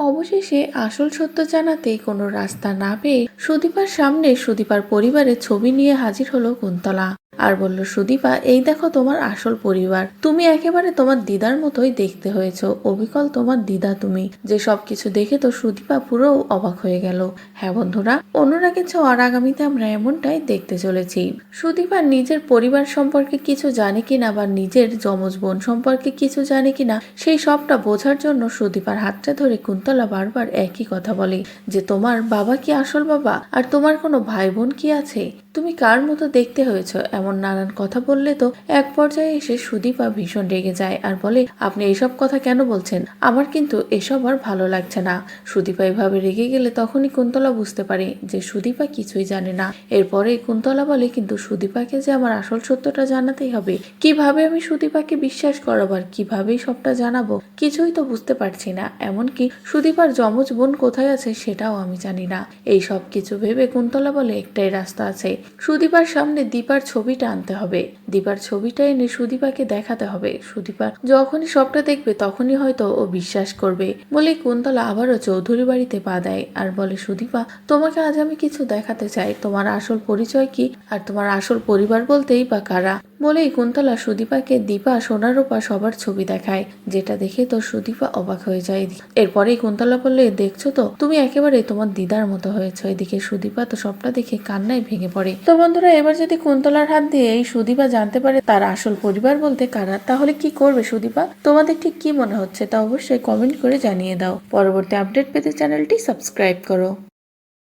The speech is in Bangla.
অবশেষে আসল সত্য জানাতে কোনো রাস্তা না পেয়ে সুদীপার সামনে সুদীপার পরিবারের ছবি নিয়ে হাজির হলো কুন্তলা। আর বলল, সুদীপা, এই দেখো তোমার আসল পরিবার। তুমি একেবারে তোমার দিদার মতোই দেখতে হয়েছো। অবিকল তোমার দিদা তুমি। যে সবকিছু দেখে তো সুদীপা পুরো অবাক হয়ে গেল। হ্যাঁ বন্ধুরা অনুরাগের ছোঁয়ার আগামীতে আমরা এমনটাই দেখতে চলেছি। সুদীপা নিজের পরিবার সম্পর্কে কিছু জানে কিনা বা নিজের যমজ বোন সম্পর্কে কিছু জানে কিনা, সেই সবটা বোঝার জন্য সুদীপার হাতটা ধরে কুন্তলা বারবার একই কথা বলে যে, তোমার বাবা কি আসল বাবা? আর তোমার কোনো ভাই বোন কি আছে? তুমি কার মতো দেখতে হয়েছ? এমন নানান কথা বললে তো এক পর্যায়ে এসে সুদীপা ভীষণ রেগে যায় আর বলে, আপনি এসব কথা কেন বলছেন? আমার কিন্তু এসব আর ভালো লাগছে না। সুদীপা এভাবে রেগে গেলে তখনই কুন্তলা বুঝতে পারে যে সুদীপা কিছুই জানে না। এরপরে কুন্তলা বলে, কিন্তু সুদীপাকে যে আমার আসল সত্যটা জানাতেই হবে, কীভাবে আমি সুদীপাকে বিশ্বাস করাবো আর সবটা জানাব? কিছুই তো বুঝতে পারছি না। এমনকি সুদীপার যমজ বোন কোথায় আছে সেটাও আমি জানি না। এই সব কিছু ভেবে কুন্তলা বলে, একটাই রাস্তা আছে। সুদীপার সামনে দীপার ছবিটা আনতে হবে। দীপার ছবিটা এনে সুদীপাকে দেখাতে হবে। সুদীপা যখনই সবটা দেখবে, তখনই হয়তো ও বিশ্বাস করবে। বলে কুন্তলা আবারও চৌধুরী বাড়িতে পা দেয় আর বলে, সুদীপা, তোমাকে আজ আমি কিছু দেখাতে চাই। তোমার আসল পরিচয় কি? আর তোমার আসল পরিবার বলতেই বা কারা? বলেই কুন্তলা সুদীপাকে দীপা সোনারূপা সবার ছবি দেখায়, যেটা দেখে তো সুদীপা অবাক হয়ে যায়। এরপরেই কুন্তলা বললে, দেখছ তো, তুমি একেবারে তোমার দিদার মতো হয়েছে। এদিকে সুদীপা তো সবটা দেখে কান্নায় ভেঙে পড়ে। তো বন্ধুরা, এবার যদি কুন্তলার হাত দিয়ে এই সুদীপা জানতে পারে তার আসল পরিবার বলতে কারা, তাহলে কি করবে সুদীপা? তোমাদের ঠিক কি মনে হচ্ছে তা অবশ্যই কমেন্ট করে জানিয়ে দাও। পরবর্তী আপডেট পেতে চ্যানেলটি সাবস্ক্রাইব করো।